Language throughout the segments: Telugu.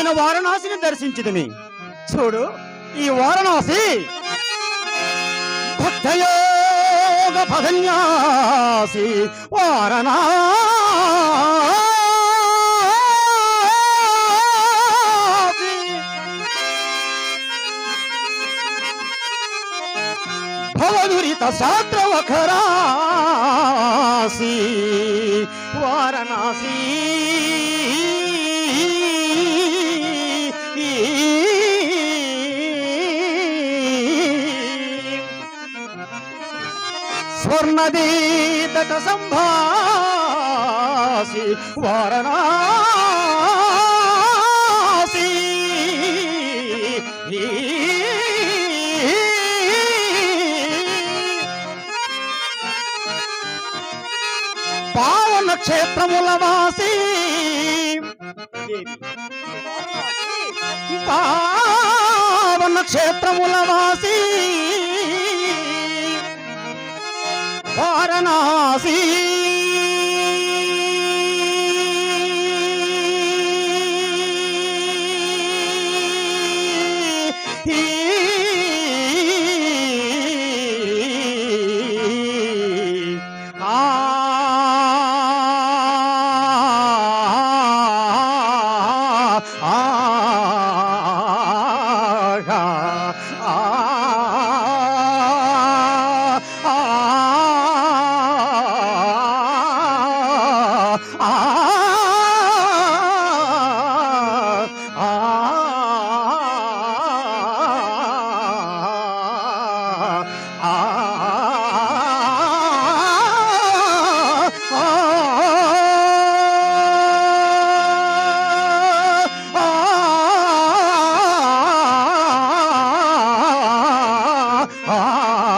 పవిత్రమైన వారణాసిని దర్శించుదుమి చూడు ఈ వారణాసి భక్తయోగ పదన్యాసి వారణాసి. భవదురిత శాస్త్రవఖరాసి వారణాసి. స్వర్ణదీతట సంభాసి వారణాసి. పావన క్షేత్రముల వాసి. పావన క్షేత్రముల వాసి. వారణాసి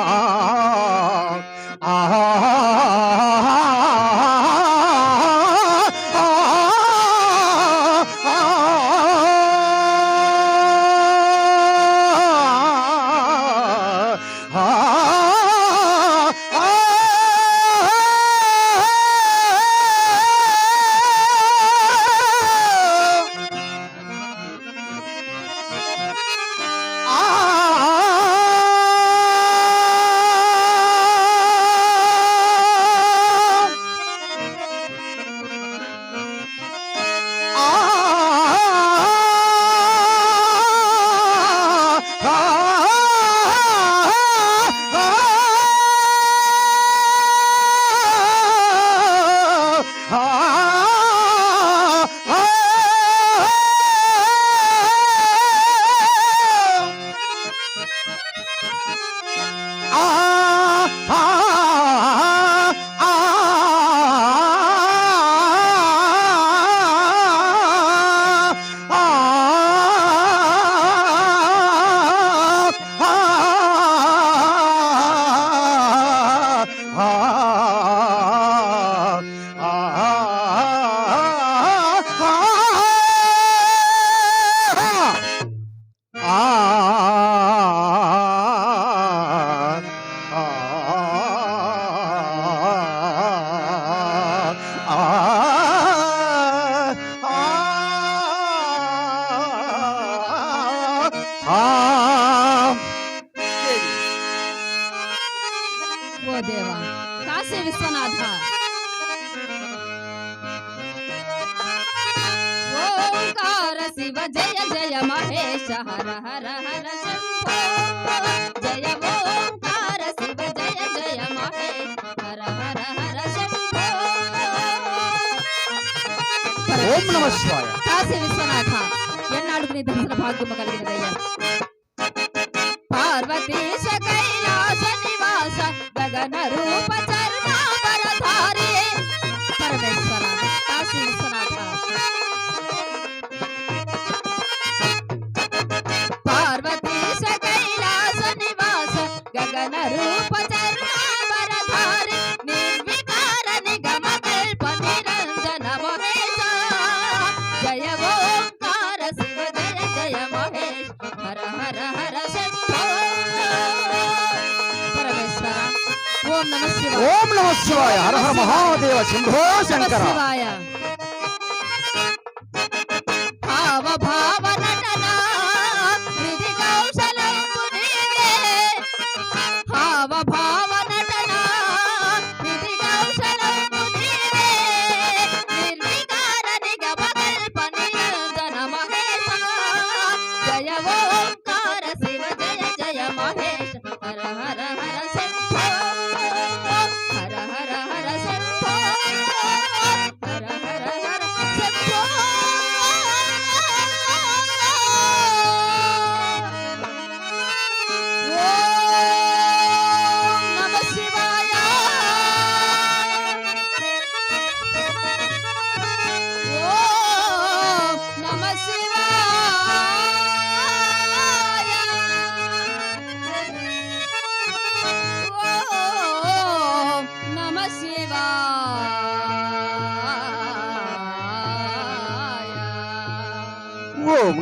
啊。ఓ దేవా కాశీ విశ్వనాథ. ఓంకార శివ జయ జయ మహేశ హర హర హర జయ ఓంకార శివ జయ జయ మహేశ హర హర హర శంభో. ఓం నమ శివాయ. కాశీ విశ్వనాథ ఎన్నాడుకు నీ దర్శన భాగ్యము కలిగినదయ్యా? శివాయ ఓం హర హర మహాదేవ శంభో శంకర. శివాయ భావ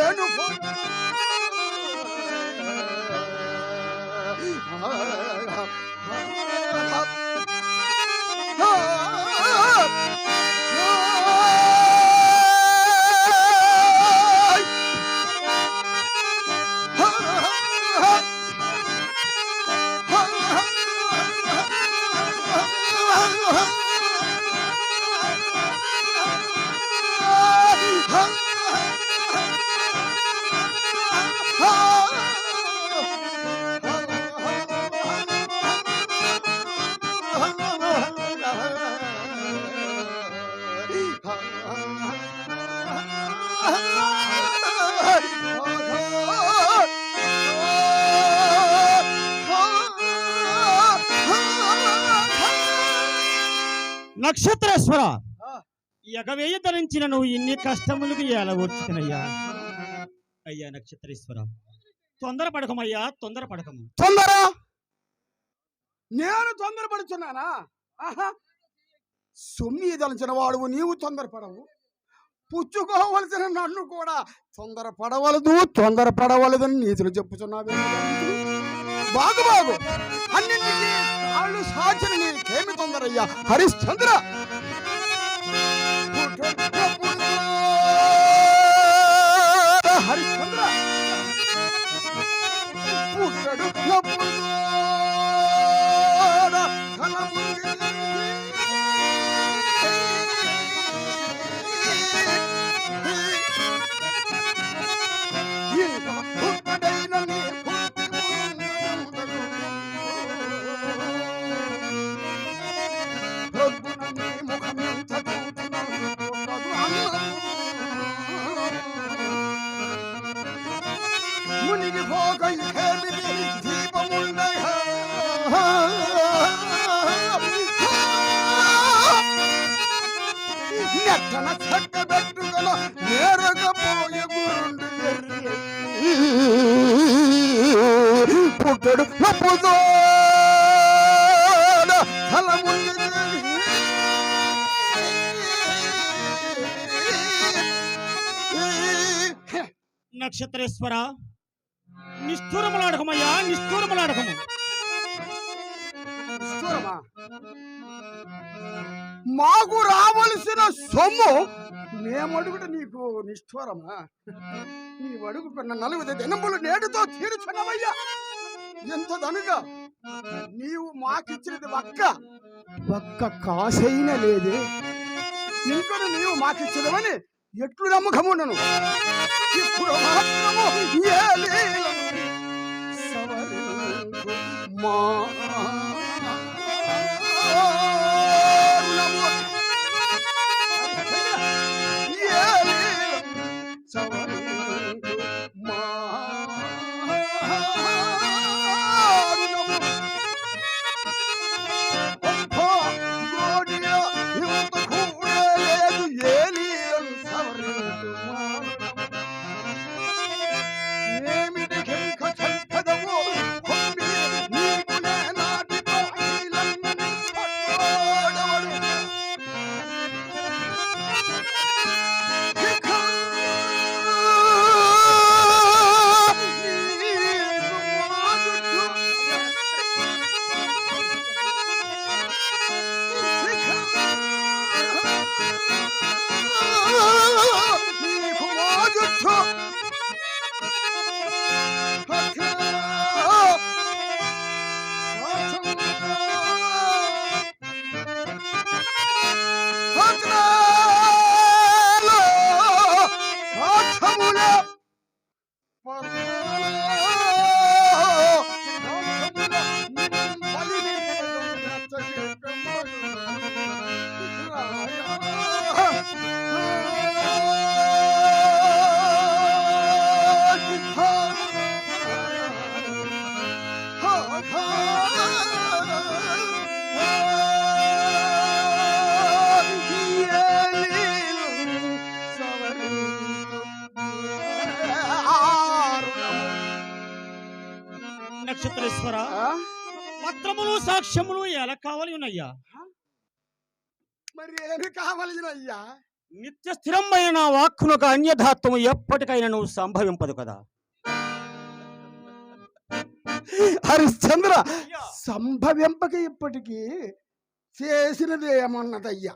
ಏನು నక్షత్రేశ్వర. ఎగవేయ ధరించిన నువ్వు ఇన్ని కష్టములకు ఏలవచ్చునయ్యా అయ్యా నక్షత్రేశ్వర తొందర పడకమయ్యా తొందర? పడకము తొందర నేను తొందర పడుతున్నానా ఆహా. సొమ్మి దలిచిన వాడువు నీవు తొందర పడవు పుచ్చుకోవలసిన నన్ను కూడా తొందర పడవలదు తొందర పడవలదని నీతులు చెప్పుతున్నావే బాగు బాగు అన్నింటినీ కాళ్ళు సాచనని తొందరయ్యా? హరిశ్చంద్ర శివునికి భోగైహేమిది దీపమున్నై. నెట్టన చెక్క పెట్టుదల నేరకపోయే గురుండు పుట్టడు అప్పుదో నక్షత్రేశ్వర నిష్ఠూరములాడకమయ్యా నిష్ఠూరములాడకము. నిష్ఠూరమా? మాకు రావలసిన సొమ్ము మేమడుగుట నీకు నిష్ఠూరమా? నీ అడుగుకున్న నలుగురు దినములు నేటితో తీర్చున్నవయ్యా ఎంత దనుగా నీవు మాకిచ్చినది ఒక్క ఒక్క కాసైన లేదే. ఇంకను నీవు మాకిచ్చినవని ఎట్లు నమ్మకముండను? ఇప్పుడు మాత్రము more. Vamos! నక్షత్రేశ్వర పత్రములు సాక్ష్యములు ఎలా కావాలి ఉన్నయ్యా? మరి ఏమి కావాల్సిన అయ్యా నిత్య స్థిరమైన నా వాక్కునొక అన్యధాత్వము ఎప్పటికైనా నువ్వు సంభవింపదు కదా. హరిశ్చంద్ర సంభవింపక ఇప్పటికీ చేసినది ఏమన్నదయ్యా?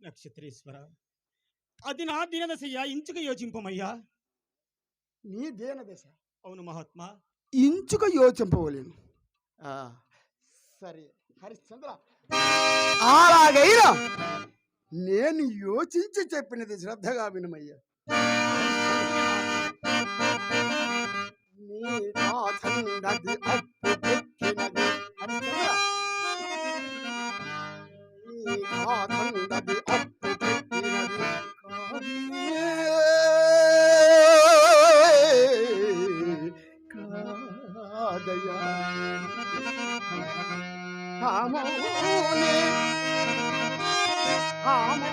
నక్షత్రేశ్వర అది నా దినదశయ్యా ఇంచుక యోచింపమయ్యా. నీ దేన దశ అవును మహాత్మా. ఇంచుక యోచింపవలేను. సరే. హరిశ్చంద్ర అలాగైనా నేను యోచించి చెప్పినది శ్రద్ధగా వినమయ్యా. నీ আমনে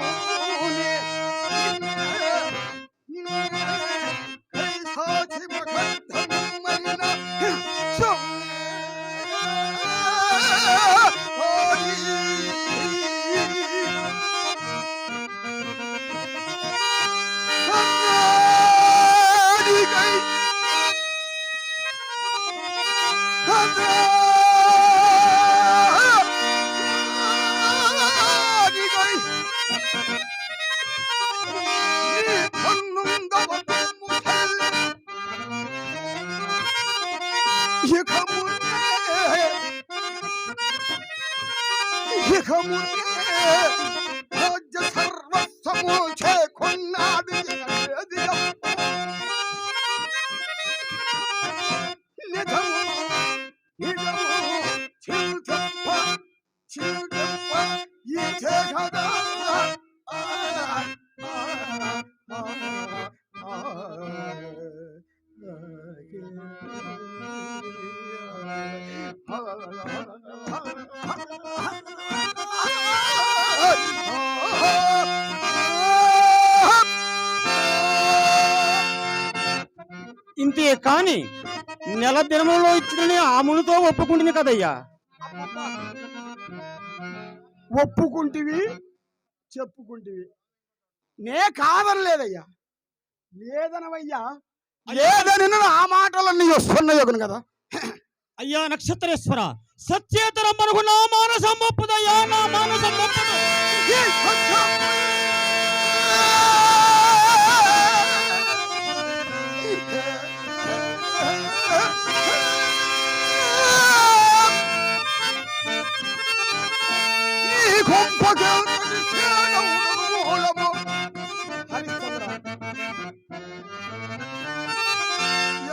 someone. కాని నెల దినములో ఇచ్చిన ఆమునితో ఒప్పుకుంటుంది కదయ్యా. ఒప్పుకుంటివి చెప్పుకుంటివి. నే కాదనలేదయ్యా లేదనవయ్యా. ఏదని ఆ మాటలన్నీ వస్తున్నాయి కదా. అయ్యా నక్షత్రేశ్వర సత్యేతరం మనకు నా మానసం ఒప్పుదయ్యా నా మానసం ఒప్పుదు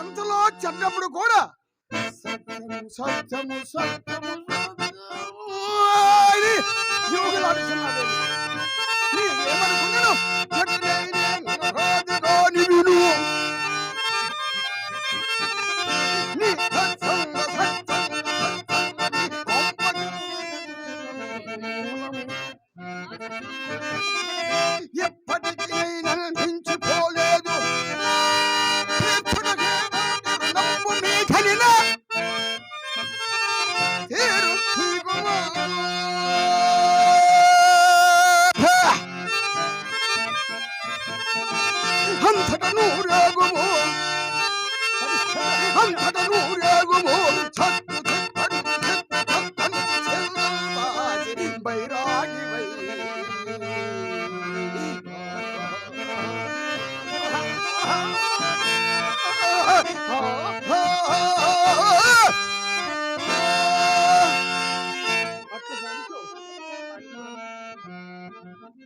ఎంతలో చెడ్డప్పుడు కూడా సత్యము సత్యము సత్యము సత్యము. అడుగుతున్నాడు అంతట నూరేగుము అంతట నూరేగుము చట్టు చట్టడు చెట్టు చట్టను చెల్లంబాసి బైరాగి వై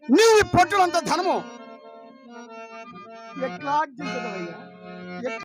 నీవు పొట్టులంత ధనము ఎట్లా అర్జించదవయ్యా